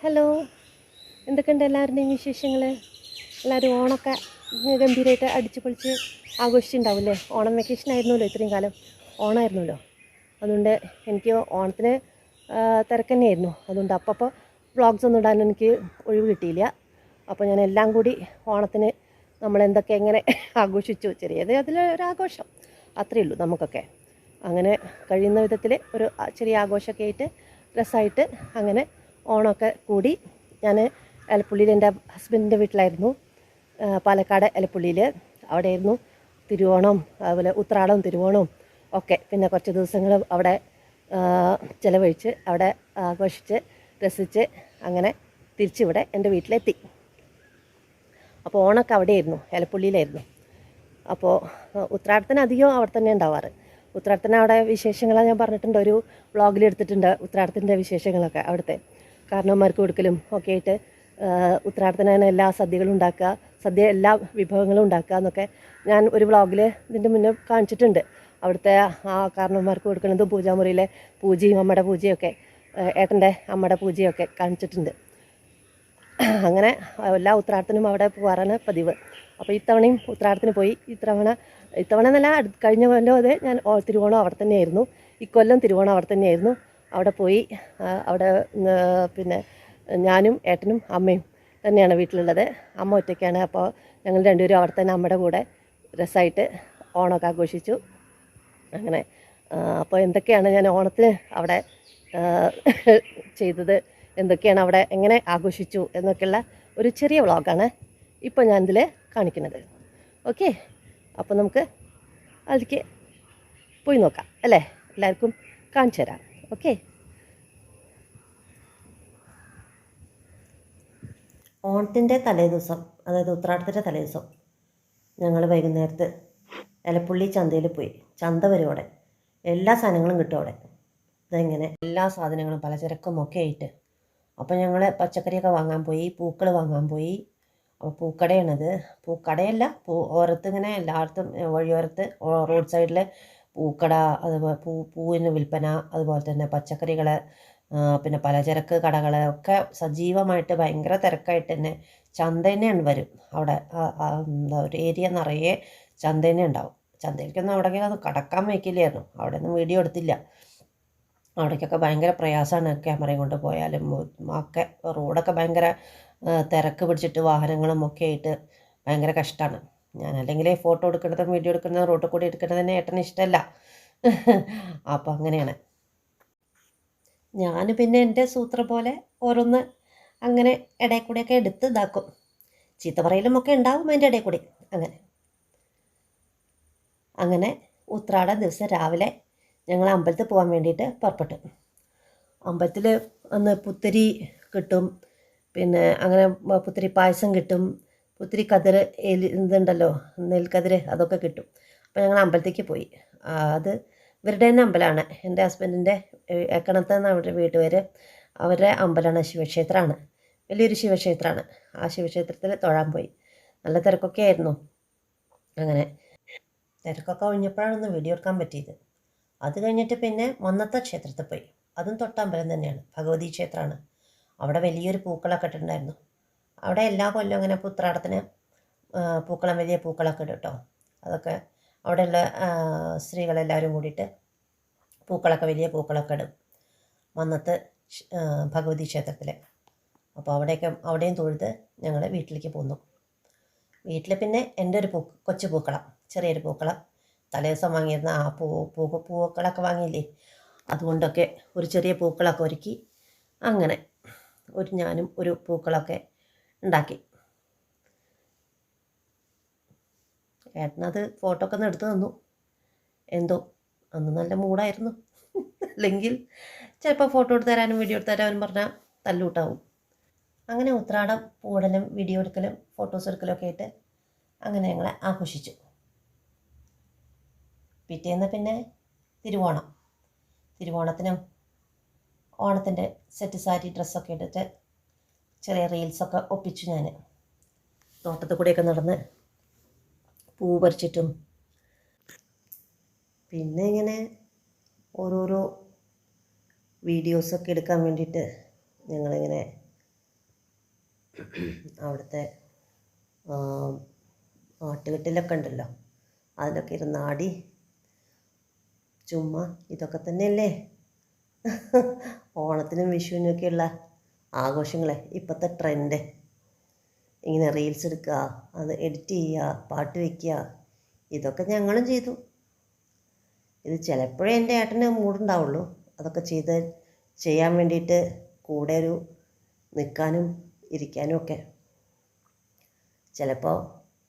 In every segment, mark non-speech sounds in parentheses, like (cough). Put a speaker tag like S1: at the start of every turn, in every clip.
S1: Hello എന്തൊക്കെയുണ്ട് എല്ലാവരുടെയും വിശേഷങ്ങൾ എല്ലാവരും ഓണമൊക്കെ ഗംഭീരമായിട്ട് അടിച്ച് പൊളിച്ച് ആഘോഷിച്ചിട്ടുണ്ടാവില്ലേ ഓണം വെക്കേഷൻ ആയിരുന്നല്ലോ ഇത്രയും കാലം. ഓണമായിരുന്നല്ലോ അതുകൊണ്ട് എനിക്ക് ഓണത്തിന് തിരക്കന്നെയായിരുന്നു അതുകൊണ്ട് അപ്പോൾ വ്ളോഗ്സ് ഒന്നും ഇടാൻ എനിക്ക് ഒഴിവ് കിട്ടിയില്ല. അപ്പോൾ ഞാൻ എല്ലാം കൂടി ഓണത്തിന് നമ്മൾ എന്തൊക്കെ എങ്ങനെ ആഘോഷിച്ചു? ചെറിയത് അതിൽ ആഘോഷം. അത്രയേ ഉള്ളൂ നമുക്കൊക്കെ. അങ്ങനെ കഴിയുന്ന വിധത്തിൽ ഒരു ചെറിയ ആഘോഷമൊക്കെ ആയിട്ട് രസമായിട്ട് അങ്ങനെ ഓണമൊക്കെ കൂടി ഞാൻ എലപ്പുള്ളിയിൽ എന്റെ ഹസ്ബൻഡിന്റെ വീട്ടിലായിരുന്നു. പാലക്കാട് എലപ്പുള്ളിയിൽ അവിടെയായിരുന്നു തിരുവോണം അതുപോലെ ഉത്രാടവും തിരുവോണവും ഒക്കെ. പിന്നെ കുറച്ച് ദിവസങ്ങൾ അവിടെ ചിലവഴിച്ച് അവിടെ ആഘോഷിച്ച് രസിച്ച് അങ്ങനെ തിരിച്ചിവിടെ എന്റെ വീട്ടിലെത്തി. അപ്പോൾ ഓണമൊക്കെ അവിടെയായിരുന്നു എലപ്പുള്ളിയിലായിരുന്നു. അപ്പോൾ ഉത്രാടത്തിന് അധികം അവിടെ തന്നെ ഉണ്ടാവാറ്. ഉത്രാടത്തിന് അവിടെ വിശേഷങ്ങളാണ് ഞാൻ പറഞ്ഞിട്ടുണ്ട് ഒരു വ്ളോഗിൽ എടുത്തിട്ടുണ്ട് ഉത്രാടത്തിന്റെ വിശേഷങ്ങളൊക്കെ അവിടുത്തെ. കാരണവന്മാർക്ക് കൊടുക്കലും ഒക്കെ ആയിട്ട് ഉത്രാടത്തിനാണ് എല്ലാ സദ്യകളും ഉണ്ടാക്കുക സദ്യ എല്ലാ വിഭവങ്ങളും ഉണ്ടാക്കുക എന്നൊക്കെ ഞാൻ ഒരു വ്ളോഗിൽ ഇതിന്റെ മുന്നേ കാണിച്ചിട്ടുണ്ട്. അവിടുത്തെ ആ കാരണവന്മാർക്ക് കൊടുക്കുന്നത് പൂജാമുറിയിലെ പൂജയും അമ്മയുടെ പൂജയൊക്കെ ഏട്ടന്റെ അമ്മയുടെ പൂജയൊക്കെ കാണിച്ചിട്ടുണ്ട്. അങ്ങനെ എല്ലാ ഉത്രാടത്തിനും അവിടെ പോകാറാണ് പതിവ്. അപ്പോൾ ഇത്തവണയും ഉത്രാടത്തിന് പോയി. ഇത്തവണ ഇത്തവണ എന്നല്ല കഴിഞ്ഞ കൊല്ലം അതെ ഞാൻ തിരുവോണം അവിടെ തന്നെയായിരുന്നു. ഇക്കൊല്ലം തിരുവോണം അവിടെ തന്നെയായിരുന്നു. അവിടെ പോയി അവിടെ പിന്നെ ഞാനും ഏട്ടനും അമ്മയും തന്നെയാണ് വീട്ടിലുള്ളത്. അമ്മ ഒറ്റയ്ക്കാണ് അപ്പോൾ ഞങ്ങൾ രണ്ടുപേരും അവിടെ തന്നെ അമ്മയുടെ കൂടെ രസമായിട്ട് ഓണമൊക്കെ ആഘോഷിച്ചു. അങ്ങനെ അപ്പോൾ എന്തൊക്കെയാണ് ഞാൻ ഓണത്തിന് അവിടെ ചെയ്തത് എന്തൊക്കെയാണ് അവിടെ എങ്ങനെ ആഘോഷിച്ചു എന്നൊക്കെയുള്ള ഒരു ചെറിയ വ്ളോഗാണ് ഇപ്പോൾ ഞാനിതിൽ കാണിക്കുന്നത്. ഓക്കെ അപ്പോൾ നമുക്ക് അതിലേക്ക് പോയി നോക്കാം അല്ലേ? എല്ലാവർക്കും കാണിച്ചു തരാം. ഓക്കെ ഓണത്തിന്റെ തലേദിവസം അതായത് ഉത്രാടത്തിന്റെ തലേദിവസം ഞങ്ങൾ വൈകുന്നേരത്ത് എലപ്പുള്ളി ചന്തയിൽ പോയി. ചന്ത വരും എല്ലാ സാധനങ്ങളും കിട്ടും അവിടെ. ഇതെങ്ങനെ? എല്ലാ സാധനങ്ങളും പലചരക്കും ഒക്കെ ആയിട്ട്. അപ്പോൾ ഞങ്ങൾ പച്ചക്കറിയൊക്കെ വാങ്ങാൻ പോയി പൂക്കൾ വാങ്ങാൻ പോയി. അപ്പോൾ പൂക്കടയാണത്. പൂക്കടയല്ല പൂ ഓരത്ത് ഇങ്ങനെ എല്ലായിടത്തും വഴിയോരത്ത് റോഡ് സൈഡിൽ പൂക്കട അതുപോലെ പൂ പൂവിന് വിൽപ്പന അതുപോലെ തന്നെ പച്ചക്കറികൾ പിന്നെ പലചരക്ക് കടകൾ ഒക്കെ സജീവമായിട്ട് ഭയങ്കര തിരക്കായിട്ട് തന്നെ ചന്ത തന്നെയാണ് വരും. അവിടെ എന്താ ഒരു ഏരിയ നിറയെ ചന്ത തന്നെ ഉണ്ടാവും. ചന്തയിലേക്കൊന്നും അവിടേക്കൊന്നും കടക്കാൻ വയ്ക്കില്ലായിരുന്നു. അവിടെ ഒന്നും വീഡിയോ എടുത്തില്ല. അവിടേക്കൊക്കെ ഭയങ്കര പ്രയാസമാണ് ക്യാമറയും കൊണ്ട് പോയാലും. ഒക്കെ റോഡൊക്കെ ഭയങ്കര തിരക്ക് പിടിച്ചിട്ട് വാഹനങ്ങളും ഒക്കെ ആയിട്ട് ഭയങ്കര കഷ്ടമാണ് ഞാൻ അല്ലെങ്കിൽ ഫോട്ടോ എടുക്കുന്നതും വീഡിയോ എടുക്കുന്നതും റോട്ടിൽ കൂടി എടുക്കുന്നത് തന്നെ ഏട്ടന് ഇഷ്ടമല്ല (laughs) അപ്പോൾ അങ്ങനെയാണ്. ഞാൻ പിന്നെ എന്റെ സൂത്രം പോലെ ഓരോന്ന് അങ്ങനെ ഇടയിൽ കൂടെയൊക്കെ എടുത്ത് ഇതാക്കും. ചീത്ത പറയലും ഒക്കെ ഉണ്ടാവും അതിന്റെ ഇടയിൽ കൂടി അങ്ങനെ. അങ്ങനെ ഉത്രാട ദിവസം രാവിലെ ഞങ്ങൾ അമ്പലത്തിൽ പോകാൻ വേണ്ടിയിട്ട് പുറപ്പെട്ടു. അമ്പലത്തിൽ അന്ന് പുത്തരി കിട്ടും. പിന്നെ അങ്ങനെ പുത്തരി പായസം കിട്ടും. പുത്തരി കതിർ എലി ഇതുണ്ടല്ലോ നെൽക്കതിര് അതൊക്കെ കിട്ടും. അപ്പോൾ ഞങ്ങൾ അമ്പലത്തേക്ക് പോയി. അത് ഇവരുടെ തന്നെ അമ്പലമാണ് എന്റെ ഹസ്ബൻഡിന്റെ എക്കണത്ത് നിന്ന് അവരുടെ വീട്ടുപേര്. അവരുടെ അമ്പലമാണ് ശിവക്ഷേത്രമാണ്. വലിയൊരു ശിവക്ഷേത്രമാണ്. ആ ശിവക്ഷേത്രത്തിൽ തൊഴാൻ പോയി. നല്ല തിരക്കൊക്കെ ആയിരുന്നു. അങ്ങനെ. തിരക്കൊക്കെ ഒഴിഞ്ഞപ്പോഴാണ് ഒന്ന് വീഡിയോ എടുക്കാൻ പറ്റിയത്. അത് കഴിഞ്ഞിട്ട് പിന്നെ മന്നത്തെ ക്ഷേത്രത്തിൽ പോയി. അതും തൊട്ടമ്പലം തന്നെയാണ്. ഭഗവതി ക്ഷേത്രമാണ്. അവിടെ വലിയൊരു പൂക്കളൊക്കെ ഇട്ടിട്ടുണ്ടായിരുന്നു. അവിടെ എല്ലാ കൊല്ലവും ഇങ്ങനെ പുത്രാടത്തിന് പൂക്കളം വലിയ പൂക്കളൊക്കെ ഇടും കേട്ടോ അതൊക്കെ അവിടെയുള്ള സ്ത്രീകളെല്ലാവരും കൂടിയിട്ട് പൂക്കളൊക്കെ വലിയ പൂക്കളൊക്കെ ഇടും. വന്നിട്ട് ഭഗവതി ക്ഷേത്രത്തിൽ അപ്പോൾ അവിടെയൊക്കെ അവിടെയും തൊഴുത് ഞങ്ങൾ വീട്ടിലേക്ക് പോന്നു. വീട്ടിൽ പിന്നെ എന്റെ ഒരു പൂ കൊച്ചു പൂക്കളം ചെറിയൊരു പൂക്കളം. തലേദിവസം വാങ്ങിയിരുന്ന ആ പൂ പൂ പൂക്കളൊക്കെ വാങ്ങിയില്ലേ? അതുകൊണ്ടൊക്കെ ഒരു ചെറിയ പൂക്കളൊക്കെ ഒരുക്കി അങ്ങനെ ഒരു ഞാനും ഒരു പൂക്കളൊക്കെ ഉണ്ടാക്കി. ഏട്ടനത് ഫോട്ടോ ഒക്കെ ഒന്ന് എടുത്തു തന്നു. എന്തോ അന്ന് നല്ല മൂടായിരുന്നു അല്ലെങ്കിൽ ചിലപ്പോൾ ഫോട്ടോ എടുത്ത് തരാനും വീഡിയോ എടുത്ത് തരാനും പറഞ്ഞാൽ തല്ലൂട്ടാവും. അങ്ങനെ ഉത്രാടം പൂടലും വീഡിയോ എടുക്കലും ഫോട്ടോസ് എടുക്കലും ഒക്കെ ആയിട്ട് അങ്ങനെ ഞങ്ങളെ ആഘോഷിച്ചു. പിറ്റേന്ന് പിന്നെ തിരുവോണം. തിരുവോണത്തിനും ഓണത്തിന്റെ സെറ്റ് സാരി ഡ്രസ്സൊക്കെ എടുത്ത് ചെറിയ റീൽസൊക്കെ ഒപ്പിച്ചു ഞാൻ തോട്ടത്തിൽ കൂടെയൊക്കെ നടന്ന് പൂ പറിച്ചിട്ടും. പിന്നെ ഇങ്ങനെ ഓരോരോ വീഡിയോസൊക്കെ എടുക്കാൻ വേണ്ടിയിട്ട് ഞങ്ങളിങ്ങനെ അവിടുത്തെ ആട്ടുകെട്ടിലൊക്കെ ഉണ്ടല്ലോ. അതിലൊക്കെ ഇരുന്നാടി ചുമ്മാ ഇതൊക്കെ തന്നെയല്ലേ? ഓണത്തിനും വിഷുവിനൊക്കെയുള്ള ആഘോഷങ്ങളെ ഇപ്പോഴത്തെ ട്രെൻഡ് ഇങ്ങനെ റീൽസ് എടുക്കുക അത് എഡിറ്റ് ചെയ്യുക പാട്ട് വയ്ക്കുക ഇതൊക്കെ ഞങ്ങളും ചെയ്തു. ഇത് ചിലപ്പോഴേ എന്റെ ഏട്ടന് മൂടുണ്ടാവുള്ളൂ. അതൊക്കെ ചെയ്ത് ചെയ്യാൻ വേണ്ടിയിട്ട് കൂടെ ഒരു നിൽക്കാനും ഇരിക്കാനും ഒക്കെ. ചിലപ്പോൾ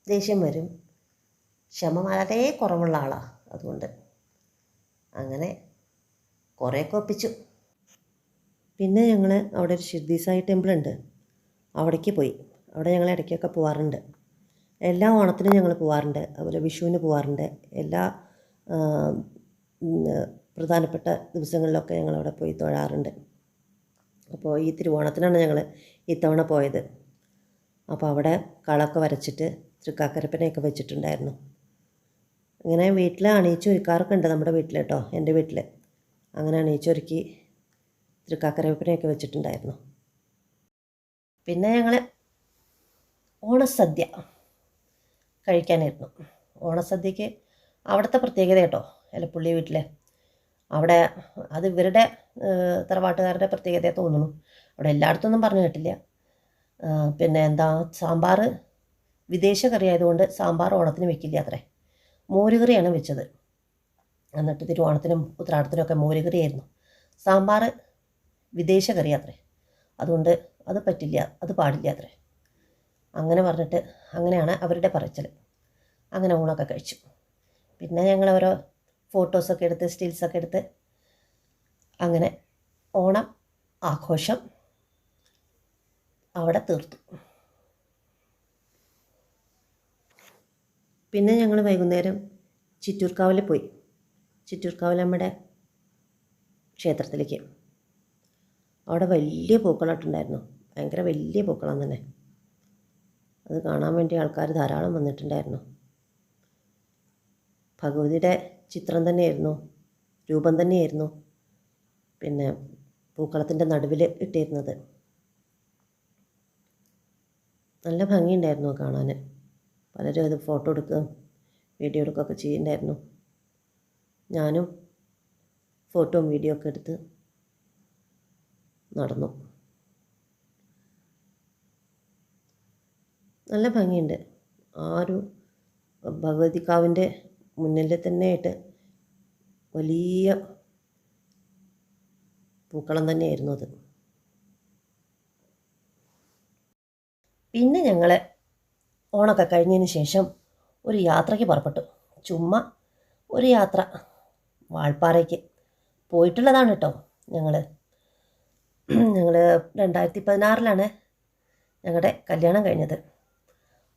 S1: ദേഷ്യം വരും. ക്ഷമ വളരെ കുറവുള്ള ആളാണ് അതുകൊണ്ട്. അങ്ങനെ കുറേ ഒപ്പിച്ചു. പിന്നെ ഞങ്ങൾ അവിടെ ഒരു ഷിർദി സായി ടെമ്പിൾ ഉണ്ട് അവിടേക്ക് പോയി. അവിടെ ഞങ്ങൾ ഇടയ്ക്കൊക്കെ പോവാറുണ്ട്. എല്ലാ ഓണത്തിനും ഞങ്ങൾ പോവാറുണ്ട്. അതുപോലെ വിഷുവിന് പോവാറുണ്ട്. എല്ലാ പ്രധാനപ്പെട്ട ദിവസങ്ങളിലൊക്കെ ഞങ്ങൾ അവിടെ പോയി തൊഴാറുണ്ട്. അപ്പോൾ ഈ തിരുവോണത്തിനാണ് ഞങ്ങൾ ഇത്തവണ പോയത്. അപ്പോൾ അവിടെ കളമൊക്കെ വരച്ചിട്ട് തൃക്കാക്കരപ്പനയൊക്കെ വെച്ചിട്ടുണ്ടായിരുന്നു. ഇങ്ങനെ വീട്ടിൽ അണിയിച്ചൊരുക്കാറൊക്കെ ഉണ്ട് നമ്മുടെ വീട്ടിൽ കേട്ടോ എന്റെ വീട്ടിൽ അങ്ങനെ അണിയിച്ചൊരുക്കി തൃക്കാക്കരപ്പനയൊക്കെ വെച്ചിട്ടുണ്ടായിരുന്നു. പിന്നെ ഞങ്ങൾ ഓണസദ്യ കഴിക്കാനായിരുന്നു. ഓണസദ്യക്ക് അവിടുത്തെ പ്രത്യേകത കേട്ടോ എലപ്പുള്ളി വീട്ടിലെ. അവിടെ അത് ഇവരുടെ തറവാട്ടുകാരുടെ പ്രത്യേകത തോന്നുന്നു. അവിടെ എല്ലായിടത്തൊന്നും പറഞ്ഞു കേട്ടില്ല. പിന്നെ എന്താ സാമ്പാർ വിദേശ കറി ആയതുകൊണ്ട് സാമ്പാർ ഓണത്തിന് വെക്കില്ല അത്രേ. മോരുകറിയാണ് വെച്ചത്. എന്നിട്ട് തിരുവോണത്തിനും ഉത്രാടത്തിനും ഒക്കെ മോരുകറിയായിരുന്നു. സാമ്പാർ വിദേശ കറി അതുകൊണ്ട് അത് പറ്റില്ല അത് പാടില്ല അത്രേ. അങ്ങനെ പറഞ്ഞിട്ട് അങ്ങനെയാണ് അവരുടെ പറച്ചൽ അങ്ങനെ ഊണൊക്കെ കഴിച്ചു. പിന്നെ ഞങ്ങൾ ഓരോ ഫോട്ടോസൊക്കെ എടുത്ത് സ്റ്റിൽസൊക്കെ എടുത്ത് അങ്ങനെ ഓണം ആഘോഷം അവിടെ തീർത്തു. പിന്നെ ഞങ്ങൾ വൈകുന്നേരം ചിറ്റൂർക്കാവിൽ പോയി. ചിറ്റൂർക്കാവിൽ നമ്മുടെ ക്ഷേത്രത്തിലേക്ക്. അവിടെ വലിയ പൂക്കളായിട്ടുണ്ടായിരുന്നു. ഭയങ്കര വലിയ പൂക്കളം തന്നെ. അത് കാണാൻ വേണ്ടി ആൾക്കാർ ധാരാളം വന്നിട്ടുണ്ടായിരുന്നു. ഭഗവതിയുടെ ചിത്രം തന്നെയായിരുന്നു. രൂപം തന്നെയായിരുന്നു. പിന്നെ പൂക്കളത്തിന്റെ നടുവിൽ ഇട്ടിരുന്നത്. നല്ല ഭംഗിയുണ്ടായിരുന്നു കാണാൻ പലരും അത് ഫോട്ടോ എടുക്കുകയും വീഡിയോ എടുക്കുകയൊക്കെ ചെയ്യുന്നുണ്ടായിരുന്നു. ഞാനും ഫോട്ടോയും വീഡിയോ ഒക്കെ എടുത്ത് നടന്നു. നല്ല ഭംഗിയുണ്ട്. ആ ഒരു ഭഗവതിക്കാവിന്റെ മുന്നിൽ തന്നെയായിട്ട് വലിയ പൂക്കളം തന്നെയായിരുന്നു അത്. പിന്നെ ഞങ്ങൾ ഓണമൊക്കെ കഴിഞ്ഞതിന് ശേഷം ഒരു യാത്രയ്ക്ക് പുറപ്പെട്ടു. ചുമ്മാ ഒരു യാത്ര. വാൾപ്പാറയ്ക്ക്. പോയിട്ടുള്ളതാണ് കേട്ടോ ഞങ്ങൾ ഞങ്ങൾ രണ്ടായിരത്തി പതിനാറിലാണ് ഞങ്ങളുടെ കല്യാണം കഴിഞ്ഞത്.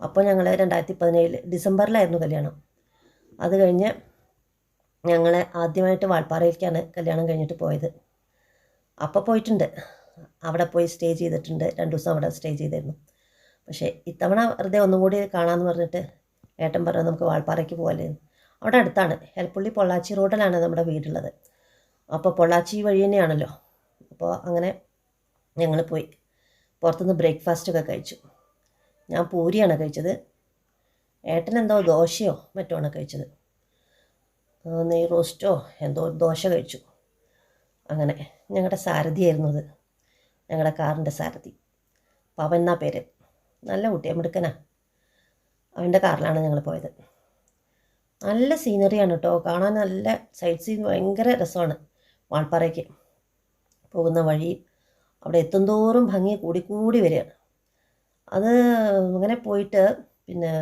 S1: അപ്പോൾ ഞങ്ങൾ രണ്ടായിരത്തി പതിനേഴ് ഡിസംബറിലായിരുന്നു കല്യാണം. അത് കഴിഞ്ഞ് ഞങ്ങൾ ആദ്യമായിട്ട് വാൾപ്പാറയിലേക്കാണ് കല്യാണം കഴിഞ്ഞിട്ട് പോയത്. അപ്പോൾ പോയിട്ടുണ്ട്. അവിടെ പോയി സ്റ്റേ ചെയ്തിട്ടുണ്ട്. രണ്ട് ദിവസം അവിടെ സ്റ്റേ ചെയ്തിരുന്നു. പക്ഷേ ഇത്തവണ വെറുതെ ഒന്നും കൂടി കാണാമെന്ന് പറഞ്ഞിട്ട് ഏട്ടൻ പറഞ്ഞു നമുക്ക് വാൾപ്പാറയ്ക്ക് പോകല്ലേ അവിടെ അടുത്താണ്. ഹെൽപ്പുള്ളി പൊള്ളാച്ചി റോഡിലാണ് നമ്മുടെ വീടുള്ളത്. അപ്പോൾ പൊള്ളാച്ചി വഴി തന്നെയാണല്ലോ. അപ്പോൾ അങ്ങനെ ഞങ്ങൾ പോയി. പുറത്തുനിന്ന് ബ്രേക്ക്ഫാസ്റ്റൊക്കെ കഴിച്ചു. ഞാൻ പൂരിയാണ് കഴിച്ചത്. ഏട്ടൻ എന്തോ ദോശയോ മറ്റോ ആണ് കഴിച്ചത് നെയ് റോസ്റ്റോ എന്തോ ദോശ കഴിച്ചു. അങ്ങനെ ഞങ്ങളുടെ സാരഥിയായിരുന്നു അത്. ഞങ്ങളുടെ കാറിന്റെ സാരഥി. പവൻ എന്നാ പേര്? നല്ല കുട്ടിയാ മിടുക്കനാ. അവന്റെ കാറിലാണ് ഞങ്ങൾ പോയത്. നല്ല സീനറിയാണ് കേട്ടോ കാണാൻ നല്ല സൈഡ് സീൻ ഭയങ്കര രസമാണ്. വാൾപ്പാറയ്ക്ക്. പോകുന്ന വഴി അവിടെ എത്തുന്തോറും ഭംഗി കൂടിക്കൂടി വരികയാണ്. അത് അങ്ങനെ പോയിട്ട് പിന്നെ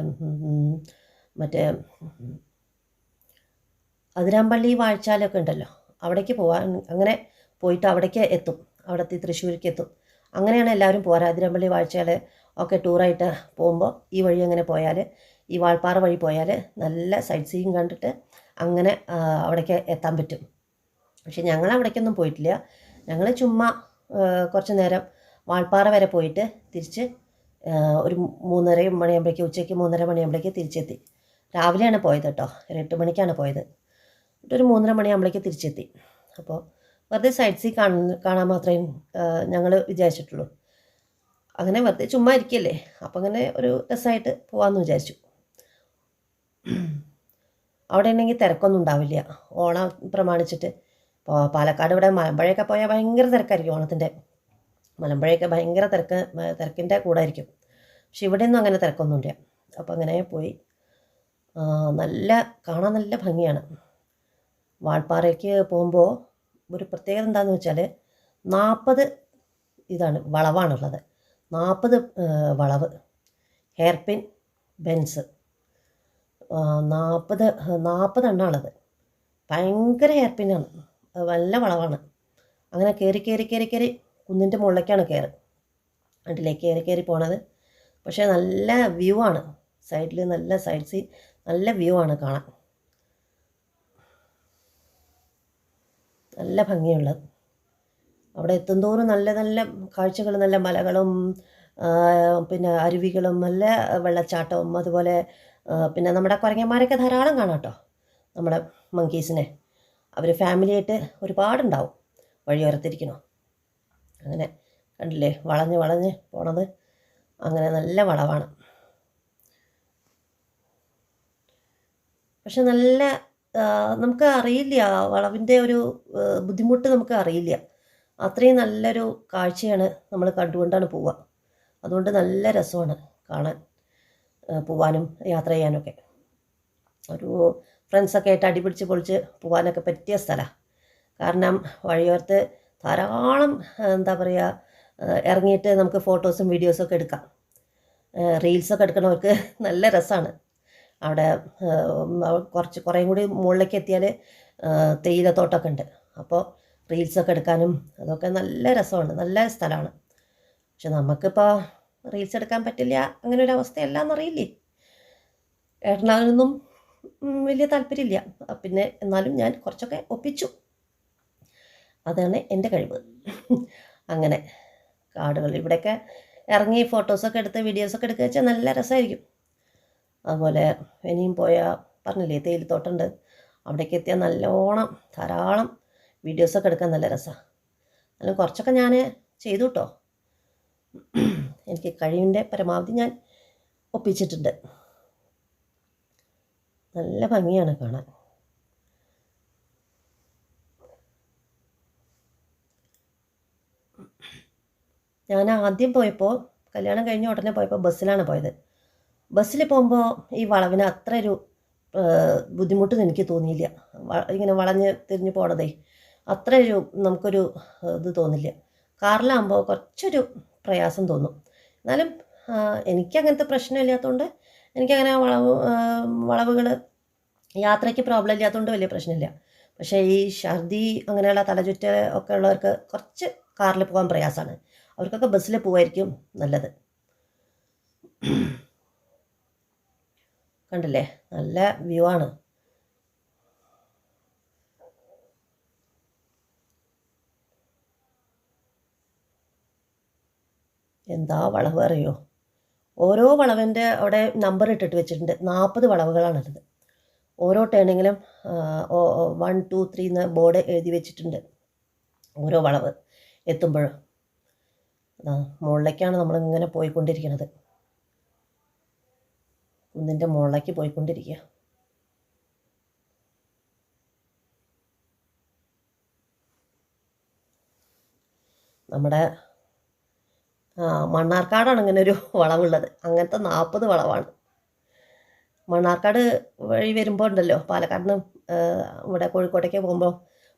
S1: മറ്റേ അതിരാമ്പള്ളി വാഴ്ചാലൊക്കെ ഉണ്ടല്ലോ. അവിടേക്ക് പോകാൻ അങ്ങനെ പോയിട്ട് അവിടേക്ക് എത്തും. അവിടത്തെ തൃശ്ശൂർക്ക് എത്തും. അങ്ങനെയാണ് എല്ലാവരും പോരാ അതിരമ്പള്ളി വാഴ്ചാൽ ഒക്കെ ടൂറായിട്ട് പോകുമ്പോൾ ഈ വഴി അങ്ങനെ പോയാൽ ഈ വാൾപ്പാറ വഴി പോയാൽ നല്ല സൈറ്റ് സീയിങ് കണ്ടിട്ട് അങ്ങനെ അവിടേക്ക് എത്താൻ പറ്റും. പക്ഷേ ഞങ്ങൾ അവിടേക്കൊന്നും പോയിട്ടില്ല. ഞങ്ങൾ ചുമ്മാ കുറച്ച് നേരം വാൾപ്പാറ വരെ പോയിട്ട് തിരിച്ച് ഒരു മൂന്നര മണിയാകുമ്പോഴേക്ക് ഉച്ചയ്ക്ക് മൂന്നര മണിയാകുമ്പോഴേക്ക് തിരിച്ചെത്തി. രാവിലെയാണ് പോയത് കേട്ടോ. ഒരു എട്ട് മണിക്കാണ് പോയത്. എന്നിട്ട് ഒരു മൂന്നര മണിയാകുമ്പോഴേക്ക് തിരിച്ചെത്തി. അപ്പോൾ വെറുതെ സൈഡ് സീ കാണാൻ കാണാൻ മാത്രമേ ഞങ്ങൾ വിചാരിച്ചിട്ടുള്ളൂ. അങ്ങനെ വെറുതെ ചുമ്മാ ഇരിക്കല്ലേ. അപ്പം അങ്ങനെ ഒരു രസമായിട്ട് പോകാമെന്ന് വിചാരിച്ചു. അവിടെ ഉണ്ടെങ്കിൽ തിരക്കൊന്നും ഉണ്ടാവില്ല. ഓണം പ്രമാണിച്ചിട്ട് പാലക്കാട് ഇവിടെ മലമ്പുഴയൊക്കെ പോയാൽ ഭയങ്കര തിരക്കായിരിക്കും ഓണത്തിന്റെ മലമ്പുഴയൊക്കെ ഭയങ്കര തിരക്ക് തിരക്കിന്റെ കൂടെ ആയിരിക്കും പക്ഷെ ഇവിടെയൊന്നും അങ്ങനെ തിരക്കൊന്നുമില്ല. അപ്പോൾ അങ്ങനെ പോയി. നല്ല കാണാൻ നല്ല ഭംഗിയാണ്. വാൾപ്പാറയ്ക്ക് പോകുമ്പോൾ ഒരു പ്രത്യേകത എന്താണെന്ന് വെച്ചാൽ നാൽപ്പത് ഇതാണ് വളവാണുള്ളത്. നാൽപ്പത് വളവ്. Hairpin bends. നാൽപ്പത് നാൽപ്പത് എണ്ണമുള്ളത് ഭയങ്കര ഹെയർ പിന്നാണ് നല്ല വളവാണ്. അങ്ങനെ കയറി കയറി കയറി കയറി കുന്നിന്റെ മുകളിലേക്കാണ് കയറ് അതിലേക്ക് കയറി കയറി പോണത്. പക്ഷേ നല്ല വ്യൂ ആണ്. സൈഡിൽ നല്ല സൈഡ് സീൻ നല്ല വ്യൂ ആണ് കാണാൻ. നല്ല ഭംഗിയുള്ളത്. അവിടെ എത്തുന്തോറും നല്ല നല്ല കാഴ്ചകൾ നല്ല മലകളും പിന്നെ അരുവികളും നല്ല വെള്ളച്ചാട്ടവും അതുപോലെ പിന്നെ നമ്മുടെ കുരങ്ങന്മാരൊക്കെ ധാരാളം കാണാം കേട്ടോ. നമ്മുടെ മങ്കീസിനെ അവർ ഫാമിലിയായിട്ട് ഒരുപാടുണ്ടാവും. വഴിയോരത്തിരിക്കണോ അങ്ങനെ കണ്ടില്ലേ? വളഞ്ഞ് വളഞ്ഞ് പോണത് അങ്ങനെ നല്ല വളവാണ്. പക്ഷെ നല്ല നമുക്ക് അറിയില്ല. വളവിന്റെ ഒരു ബുദ്ധിമുട്ട് നമുക്ക് അറിയില്ല. അത്രയും നല്ലൊരു കാഴ്ചയാണ് നമ്മൾ കണ്ടുകൊണ്ടാണ് പോവുക. അതുകൊണ്ട് നല്ല രസമാണ് കാണാൻ പോവാനും യാത്ര ചെയ്യാനൊക്കെ. ഒരു ഫ്രണ്ട്സൊക്കെ ആയിട്ട് അടിപിടിച്ച് പൊളിച്ച് പോകാനൊക്കെ പറ്റിയ സ്ഥലമാണ് കാരണം വഴിയോരത്ത് ധാരാളം എന്താ പറയുക ഇറങ്ങിയിട്ട് നമുക്ക് ഫോട്ടോസും വീഡിയോസും ഒക്കെ എടുക്കാം. റീൽസൊക്കെ എടുക്കണവർക്ക് നല്ല രസമാണ് അവിടെ കുറച്ച് കുറേയും കൂടി മുകളിലേക്ക് എത്തിയാൽ തേയിലത്തോട്ടമൊക്കെ ഉണ്ട്. അപ്പോൾ റീൽസൊക്കെ എടുക്കാനും അതൊക്കെ നല്ല രസമാണ് നല്ല സ്ഥലമാണ്. പക്ഷെ നമുക്കിപ്പോൾ റീൽസ് എടുക്കാൻ പറ്റില്ല അങ്ങനെ ഒരു അവസ്ഥയല്ല എന്നറിയില്ലേ ഉം, വലിയ താല്പര്യമില്ല. പിന്നെ എന്നാലും ഞാൻ കുറച്ചൊക്കെ ഒപ്പിച്ചു. അതാണ് എന്റെ കഴിവ്. അങ്ങനെ കാടുകൾ ഇവിടെയൊക്കെ ഇറങ്ങി ഫോട്ടോസൊക്കെ എടുത്ത് വീഡിയോസൊക്കെ എടുക്കുക വെച്ചാൽ നല്ല രസമായിരിക്കും. അതുപോലെ ഇനിയും പോയ പറഞ്ഞില്ലേ തേയിലത്തോട്ടുണ്ട്. അവിടേക്ക് എത്തിയാൽ നല്ലോണം ധാരാളം വീഡിയോസൊക്കെ എടുക്കാൻ നല്ല രസമാണ് എന്നാലും കുറച്ചൊക്കെ ഞാൻ ചെയ്തു കേട്ടോ. എനിക്ക് കഴിവിന്റെ പരമാവധി ഞാൻ ഒപ്പിച്ചിട്ടുണ്ട്. നല്ല ഭംഗിയാണ് കാണാൻ. ഞാൻ ആദ്യം പോയപ്പോൾ കല്യാണം കഴിഞ്ഞ ഉടനെ പോയപ്പോൾ ബസ്സിലാണ് പോയത്. ബസ്സിൽ പോകുമ്പോൾ ഈ വളവിന് അത്ര ഒരു ആ, ബുദ്ധിമുട്ട് എനിക്ക് തോന്നിയില്ല. ഇങ്ങനെ വളഞ്ഞ് തിരിഞ്ഞ് പോണതേ അത്ര ഒരു നമുക്കൊരു ഇത് തോന്നില്ല. കാറിലാകുമ്പോൾ കുറച്ചൊരു പ്രയാസം തോന്നും. എന്നാലും എനിക്കങ്ങനത്തെ പ്രശ്നമില്ലാത്തതുകൊണ്ട് എനിക്കങ്ങനെ വളവ് വളവുകൾ യാത്രയ്ക്ക് പ്രോബ്ലം ഇല്ലാത്തതുകൊണ്ട് വലിയ പ്രശ്നമില്ല. പക്ഷേ ഈ ഛർദി അങ്ങനെയുള്ള തലചുറ്റ ഒക്കെ ഉള്ളവർക്ക് കുറച്ച് കാറിൽ പോകാൻ പ്രയാസമാണ്. അവർക്കൊക്കെ ബസ്സിൽ പോവായിരിക്കും നല്ലത്. കണ്ടില്ലേ? നല്ല വ്യൂ ആണ്. എന്താ വളവ് അറിയോ? ഓരോ വളവിന്റെ അവിടെ നമ്പർ ഇട്ടിട്ട് വെച്ചിട്ടുണ്ട്. നാൽപ്പത് വളവുകളാണുള്ളത്. ഓരോ ടേണിങ്ങിലും വൺ ടു ത്രീ എന്ന ബോർഡ് എഴുതി വെച്ചിട്ടുണ്ട്. ഓരോ വളവ് എത്തുമ്പോഴും. അതാ മുകളിലേക്കാണ് നമ്മളിങ്ങനെ പോയിക്കൊണ്ടിരിക്കുന്നത് കുന്നിന്റെ മുകളിലേക്ക് പോയിക്കൊണ്ടിരിക്കുക നമ്മുടെ മണ്ണാർക്കാടാണ് ഇങ്ങനെ ഒരു (laughs) വളവുള്ളത്. അങ്ങനത്തെ നാൽപ്പത് വളവാണ്. മണ്ണാർക്കാട് വഴി വരുമ്പോൾ ഉണ്ടല്ലോ പാലക്കാട് നിന്ന് ഇവിടെ കോഴിക്കോട്ടേക്ക് പോകുമ്പോൾ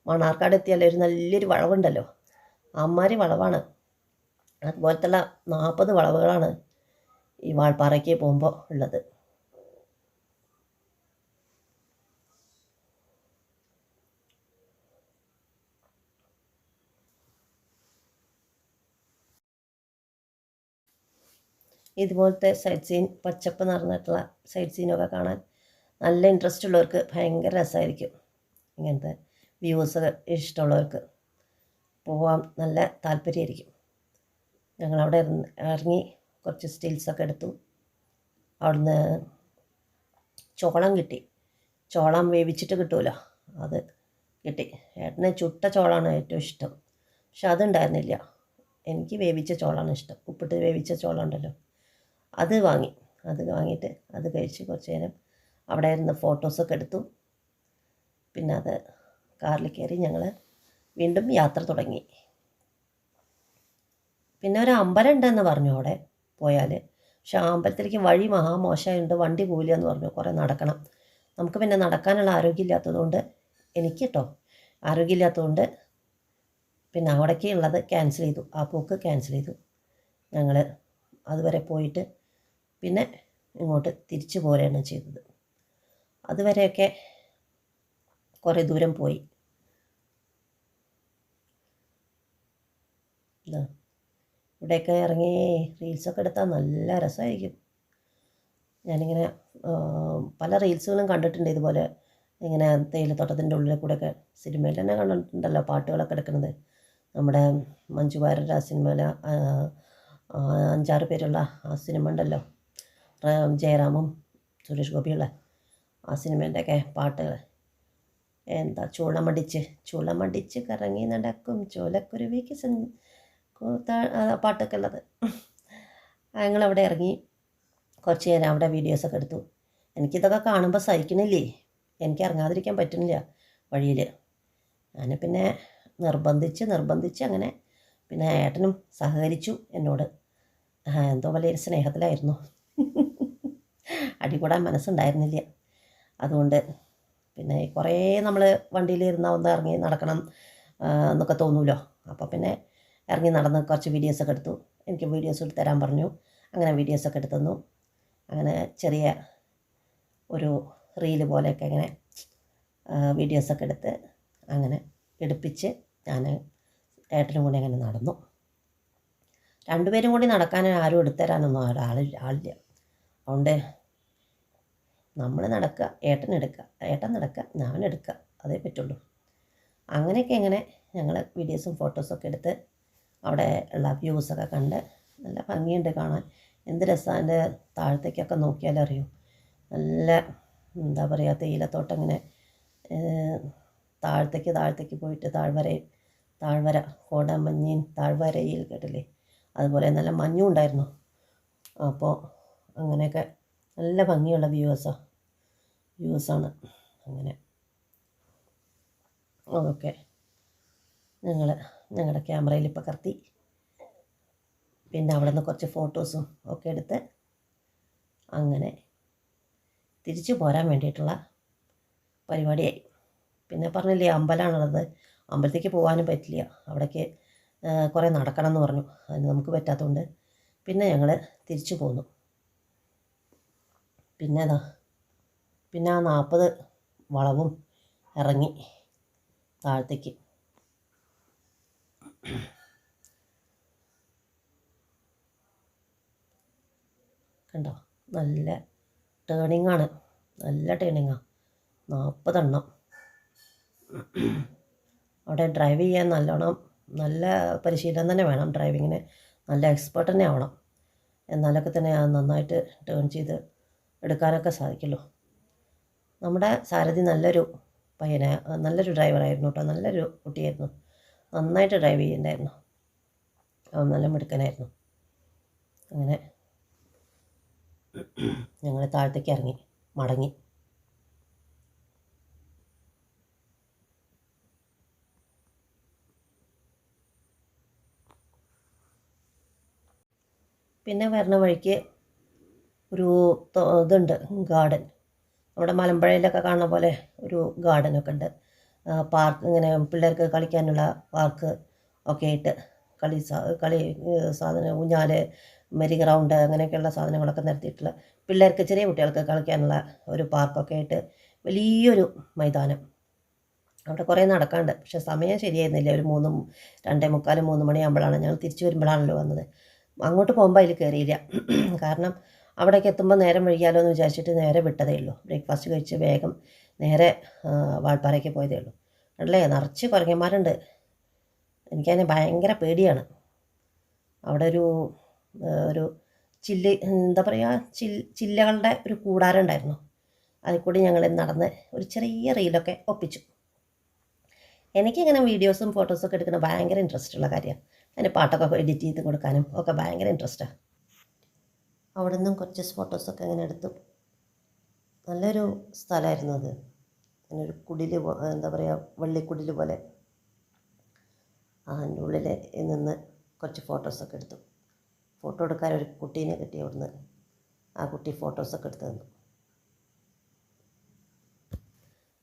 S1: മണ്ണാർക്കാട് എത്തിയാലോ ഒരു നല്ലൊരു വളവുണ്ടല്ലോ. അമ്മാരി വളവാണ്. അതുപോലത്തുള്ള നാൽപ്പത് വളവുകളാണ് ഈ വാൾപ്പാറയ്ക്ക് പോകുമ്പോൾ ഉള്ളത്. ഇതുപോലത്തെ സൈഡ് സീൻ പച്ചപ്പ് നിറഞ്ഞിട്ടുള്ള സൈഡ് സീനൊക്കെ കാണാൻ നല്ല ഇൻട്രസ്റ്റ് ഉള്ളവർക്ക് ഭയങ്കര രസമായിരിക്കും. ഇങ്ങനത്തെ വ്യൂസ് ഇഷ്ടമുള്ളവർക്ക് പോവാൻ നല്ല താല്പര്യമായിരിക്കും. ഞങ്ങളവിടെ ഇറങ്ങി കുറച്ച് സ്റ്റിൽസൊക്കെ എടുത്തു. അവിടുന്ന് ചോളം കിട്ടി. ചോളം വേവിച്ചിട്ട് കിട്ടുമല്ലോ? അത് കിട്ടി. ഏട്ടന് ചുട്ട ചോളമാണ് ഏറ്റവും ഇഷ്ടം. പക്ഷെ അതുണ്ടായിരുന്നില്ല. എനിക്ക് വേവിച്ച ചോളമാണ് ഇഷ്ടം. ഉപ്പിട്ട് വേവിച്ച ചോളം ഉണ്ടല്ലോ. അത് വാങ്ങി. അത് വാങ്ങിയിട്ട് അത് കഴിച്ച് കുറച്ച് നേരം അവിടെ ഇരുന്ന് ഫോട്ടോസൊക്കെ എടുത്തു. പിന്നെ അത് കാറിൽ കയറി ഞങ്ങൾ വീണ്ടും യാത്ര തുടങ്ങി. പിന്നെ ഒരു അമ്പലം ഉണ്ടെന്ന് പറഞ്ഞു അവിടെ പോയാൽ പക്ഷെ ആ അമ്പലത്തിലേക്ക് വഴി മഹാമോശമായുണ്ട് വണ്ടി പോവില്ലെന്ന് പറഞ്ഞു. കുറേ നടക്കണം. നമുക്ക് പിന്നെ നടക്കാനുള്ള ആരോഗ്യമില്ലാത്തതുകൊണ്ട് എനിക്ക് കേട്ടോ ആരോഗ്യമില്ലാത്തതുകൊണ്ട് പിന്നെ അവിടേക്ക് ഉള്ളത് ക്യാൻസൽ ചെയ്തു. ആ പോക്ക് ക്യാൻസൽ ചെയ്തു. ഞങ്ങൾ അതുവരെ പോയിട്ട് പിന്നെ ഇങ്ങോട്ട് തിരിച്ചു പോരുകയാണ് ചെയ്തത്. അതുവരെയൊക്കെ കുറേ ദൂരം പോയി. ഇവിടെയൊക്കെ ഇറങ്ങി റീൽസൊക്കെ എടുത്താൽ നല്ല രസമായിരിക്കും ഞാനിങ്ങനെ പല റീൽസുകളും കണ്ടിട്ടുണ്ട് ഇതുപോലെ. ഇങ്ങനെ തേയിലത്തോട്ടത്തിന്റെ ഉള്ളിൽ കൂടെയൊക്കെ സിനിമയിൽ തന്നെ കണ്ടിട്ടുണ്ടല്ലോ പാട്ടുകളൊക്കെ എടുക്കുന്നത്. നമ്മുടെ മഞ്ജു വാര്യരുടെ ആ ആ, അഞ്ചാറ് പേരുള്ള ആ സിനിമ ഉണ്ടല്ലോ. ജയറാമും സുരേഷ് ഗോപിയുള്ള ആ സിനിമേന്റെയൊക്കെ പാട്ടുകൾ? എന്താ ചൂളമടിച്ച് ചൂളമടിച്ച് കറങ്ങി നടക്കും ചോലക്കുരുവിക്ക് സൻ പാട്ടൊക്കെ ഉള്ളത്. ഞങ്ങളവിടെ ഇറങ്ങി കുറച്ച് നേരം അവിടെ വീഡിയോസൊക്കെ എടുത്തു. എനിക്കിതൊക്കെ കാണുമ്പോൾ സഹിക്കണില്ലേ? എനിക്ക് ഇറങ്ങാതിരിക്കാൻ പറ്റുന്നില്ല വഴിയിൽ. ഞാൻ പിന്നെ നിർബന്ധിച്ച് നിർബന്ധിച്ച് അങ്ങനെ പിന്നെ ഏട്ടനും സഹകരിച്ചു എന്നോട്. എന്തോ വലിയൊരു സ്നേഹത്തിലായിരുന്നു. അടികൂടാൻ മനസ്സുണ്ടായിരുന്നില്ല. അതുകൊണ്ട് പിന്നെ കുറേ നമ്മൾ വണ്ടിയിൽ ഇരുന്നാൽ ഒന്ന് ഇറങ്ങി നടക്കണം എന്നൊക്കെ തോന്നുമല്ലോ അപ്പോൾ പിന്നെ ഇറങ്ങി നടന്ന് കുറച്ച് വീഡിയോസൊക്കെ എടുത്തു. എനിക്ക് വീഡിയോസ് എടുത്ത് തരാൻ പറഞ്ഞു. അങ്ങനെ വീഡിയോസൊക്കെ എടുത്തു തന്നു. അങ്ങനെ ചെറിയ ഒരു റീൽ പോലെയൊക്കെ ഇങ്ങനെ വീഡിയോസൊക്കെ എടുത്ത് അങ്ങനെ എടുപ്പിച്ച് ഞാൻ ഏട്ടനും കൂടി അങ്ങനെ നടന്നു. രണ്ടുപേരും കൂടി നടക്കാൻ ആരും എടുത്തുതരാനൊന്നും ആളില്ല ആളില്ല. അതുകൊണ്ട് നമ്മൾ നടക്കുക ഏട്ടൻ എടുക്കുക ഏട്ടൻ നടക്കുക ഞാൻ എടുക്കുക അതേ പറ്റുള്ളൂ. അങ്ങനെയൊക്കെ എങ്ങനെ ഞങ്ങൾ വീഡിയോസും ഫോട്ടോസൊക്കെ എടുത്ത് അവിടെ ഉള്ള വ്യൂസൊക്കെ കണ്ട് നല്ല ഭംഗിയുണ്ട് കാണാൻ. എന്ത് രസമാണ് അതിന്റെ താഴത്തേക്കൊക്കെ നോക്കിയാൽ അറിയൂ? നല്ല എന്താ പറയുക തേയിലത്തോട്ടം ഇങ്ങനെ താഴത്തേക്ക് താഴത്തേക്ക് പോയിട്ട് താഴ്വര താഴ്വര കോടമഞ്ഞിൻ താഴ്വരയിൽ കേട്ടില്ലേ? അതുപോലെ നല്ല മഞ്ഞും ഉണ്ടായിരുന്നു. അപ്പോൾ അങ്ങനെയൊക്കെ നല്ല ഭംഗിയുള്ള വ്യൂസാണ് വ്യൂസാണ് അങ്ങനെ. അതൊക്കെ ഞങ്ങൾ ഞങ്ങളുടെ ക്യാമറയിൽ പകർത്തി പിന്നെ അവിടെ നിന്ന് കുറച്ച് ഫോട്ടോസും ഒക്കെ എടുത്ത് അങ്ങനെ തിരിച്ചു പോരാൻ വേണ്ടിയിട്ടുള്ള പരിപാടിയായി. പിന്നെ പറഞ്ഞില്ലേ അമ്പലമാണുള്ളത് അമ്പലത്തേക്ക് പോകാനും പറ്റില്ല. അവിടേക്ക് കുറേ നടക്കണം എന്ന് പറഞ്ഞു. അതിന് നമുക്ക് പറ്റാത്തതുകൊണ്ട് പിന്നെ ഞങ്ങൾ തിരിച്ചു പോന്നു. പിന്നെ അതാ പിന്നെ ആ നാൽപ്പത് വളവും ഇറങ്ങി താഴത്തേക്ക്. കണ്ടോ? നല്ല ടേണിങ്ങാണ്. നല്ല ടേണിങ്ങാണ് നാൽപ്പതെണ്ണം. അവിടെ ഡ്രൈവ് ചെയ്യാൻ നല്ലോണം നല്ല പരിശീലനം തന്നെ വേണം. ഡ്രൈവിങ്ങിന് നല്ല എക്സ്പേർട്ട് തന്നെ ആവണം. എന്നാലൊക്കെ തന്നെ നന്നായിട്ട് ടേൺ ചെയ്ത് എടുക്കാനൊക്കെ സാധിക്കുള്ളൂ നമ്മുടെ സാരഥി നല്ലൊരു പയ്യനെ നല്ലൊരു ഡ്രൈവറായിരുന്നു കേട്ടോ. നല്ലൊരു കുട്ടിയായിരുന്നു. നന്നായിട്ട് ഡ്രൈവ് ചെയ്യുന്നുണ്ടായിരുന്നു അവൻ നല്ല മിടുക്കനായിരുന്നു. അങ്ങനെ ഞങ്ങൾ താഴത്തേക്ക് ഇറങ്ങി മടങ്ങി. പിന്നെ വരണ വഴിക്ക് ഒരു ഇതുണ്ട് ഗാർഡൻ. നമ്മുടെ മലമ്പുഴയിലൊക്കെ കാണുന്ന പോലെ ഒരു ഗാർഡനൊക്കെ ഉണ്ട്. പാർക്ക് ഇങ്ങനെ പിള്ളേർക്ക് കളിക്കാനുള്ള പാർക്ക് ഒക്കെ ആയിട്ട് കളി കളി സാധനം ഊഞ്ഞാൽ മെരി ഗ്രൗണ്ട് അങ്ങനെയൊക്കെയുള്ള സാധനങ്ങളൊക്കെ നിരത്തിയിട്ടുള്ള പിള്ളേർക്ക് ചെറിയ കുട്ടികൾക്ക് കളിക്കാനുള്ള ഒരു പാർക്കൊക്കെ ആയിട്ട് വലിയൊരു മൈതാനം. അവിടെ കുറേ നടക്കാണ്ട് പക്ഷെ സമയം ശരിയായിരുന്നില്ല. ഒരു മൂന്നും രണ്ടേ മുക്കാലും മൂന്ന് മണിയാകുമ്പോഴാണ് ഞങ്ങൾ തിരിച്ചു വരുമ്പോഴാണല്ലോ വന്നത്. അങ്ങോട്ട് പോകുമ്പോൾ അതിൽ കയറിയില്ല. കാരണം അവിടേക്ക് എത്തുമ്പോൾ നേരം വൈകിയാലോ എന്ന് വിചാരിച്ചിട്ട് നേരെ വിട്ടതേ ഉള്ളൂ. ബ്രേക്ക്ഫാസ്റ്റ് കഴിച്ച് വേഗം നേരെ വാൾപ്പാറയ്ക്ക് പോയതേ ഉള്ളൂ. അല്ലേ? നിറച്ച് കുരങ്ങന്മാരുണ്ട്. എനിക്കതിനെ ഭയങ്കര പേടിയാണ്. അവിടെ ഒരു ഒരു ചില്ല് എന്താ പറയുക ചിൽ ചില്ലകളുടെ ഒരു കൂടാരം ഉണ്ടായിരുന്നു. അതിൽ കൂടി ഞങ്ങൾ നടന്ന് ഒരു ചെറിയ റീലൊക്കെ ഒപ്പിച്ചു. എനിക്കിങ്ങനെ വീഡിയോസും ഫോട്ടോസൊക്കെ എടുക്കുന്ന ഭയങ്കര ഇൻട്രസ്റ്റ് ഉള്ള കാര്യമാണ്.
S2: അതിന് പാട്ടൊക്കെ എഡിറ്റ് ചെയ്ത് കൊടുക്കാനും ഒക്കെ ഭയങ്കര ഇൻട്രസ്റ്റാണ് അവിടെ നിന്നും കുറച്ച് ഫോട്ടോസൊക്കെ ഇങ്ങനെ എടുത്തു. നല്ലൊരു സ്ഥലമായിരുന്നു അത്. അങ്ങനെ ഒരു കുടിൽ എന്താ പറയുക വള്ളിക്കുടിൽ പോലെ. അതിന്റെ ഉള്ളിൽ നിന്ന് കുറച്ച് ഫോട്ടോസൊക്കെ എടുത്തു. ഫോട്ടോ എടുക്കാൻ ഒരു കുട്ടീനെ കിട്ടി അവിടുന്ന്. ആ കുട്ടി ഫോട്ടോസൊക്കെ എടുത്തു തന്നു.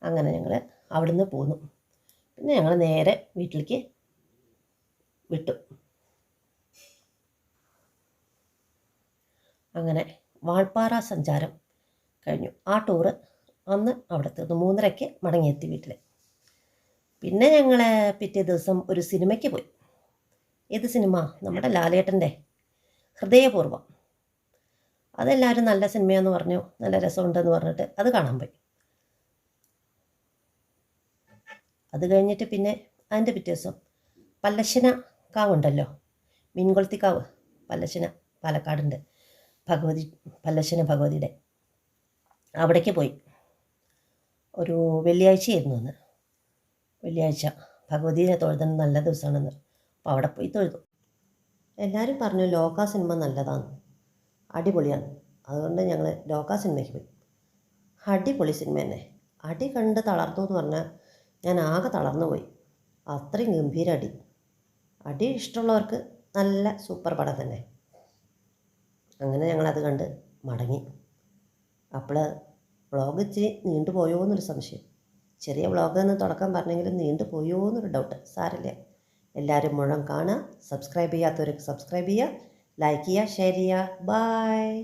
S2: അങ്ങനെ ഞങ്ങൾ അവിടുന്ന് പോന്നു. പിന്നെ ഞങ്ങൾ നേരെ വീട്ടിലേക്ക് വിട്ടു. അങ്ങനെ വാൾപ്പാറ സഞ്ചാരം കഴിഞ്ഞു. ആ ടൂറ് അന്ന് അവിടെ തീർന്നു മൂന്നരയ്ക്ക് മടങ്ങിയെത്തി വീട്ടിൽ പിന്നെ ഞങ്ങൾ പിറ്റേ ദിവസം ഒരു സിനിമയ്ക്ക് പോയി. ഏത് സിനിമ? നമ്മുടെ ലാലേട്ടന്റെ ഹൃദയപൂർവം അതെല്ലാവരും നല്ല സിനിമയാന്ന് പറഞ്ഞു നല്ല രസമുണ്ടെന്ന് പറഞ്ഞിട്ട് അത് കാണാൻ പോയി. അത് കഴിഞ്ഞിട്ട് പിന്നെ അതിന്റെ പിറ്റേ ദിവസം പല്ലശ്ശന കാവുണ്ടല്ലോ മീൻകൊളുത്തിക്കാവ് പല്ലശ്ശന പാലക്കാടുണ്ട്. ഭഗവതി പല്ലശ്ശന ഭഗവതിയുടെ അവിടേക്ക് പോയി. ഒരു വെള്ളിയാഴ്ചയായിരുന്നു അന്ന്. വെള്ളിയാഴ്ച. ഭഗവതിയെ തൊഴുതുന്ന നല്ല ദിവസമാണെന്ന്. അപ്പോൾ അവിടെ പോയി തൊഴുതു. എല്ലാവരും പറഞ്ഞു ലോക സിനിമ നല്ലതാണ്. അടിപൊളിയാണ്. അതുകൊണ്ട് ഞങ്ങൾ ലോക സിനിമയ്ക്ക് പോയി. അടിപൊളി സിനിമ തന്നെ. അടി കണ്ട് തളർന്നു എന്ന് പറഞ്ഞാൽ ഞാൻ ആകെ തളർന്നു പോയി. അത്രയും ഗംഭീര അടി. അടി ഇഷ്ടമുള്ളവർക്ക് നല്ല സൂപ്പർ പടം തന്നെ. അങ്ങനെ ഞങ്ങളത് കണ്ട് മടങ്ങി. അപ്പോൾ വ്ളോഗ് ഇച്ചിരി നീണ്ടു പോയോ എന്നൊരു സംശയം. ചെറിയ വ്ളോഗ് എന്ന് തുടക്കം പറഞ്ഞെങ്കിലും നീണ്ടു പോയോ എന്നൊരു ഡൗട്ട് സാരില്ല എല്ലാവരും മുഴുവൻ കാണുക സബ്സ്ക്രൈബ് ചെയ്യാത്തവർക്ക് സബ്സ്ക്രൈബ് ചെയ്യുക ലൈക്ക് ചെയ്യുക ഷെയർ ചെയ്യുക. ബായ്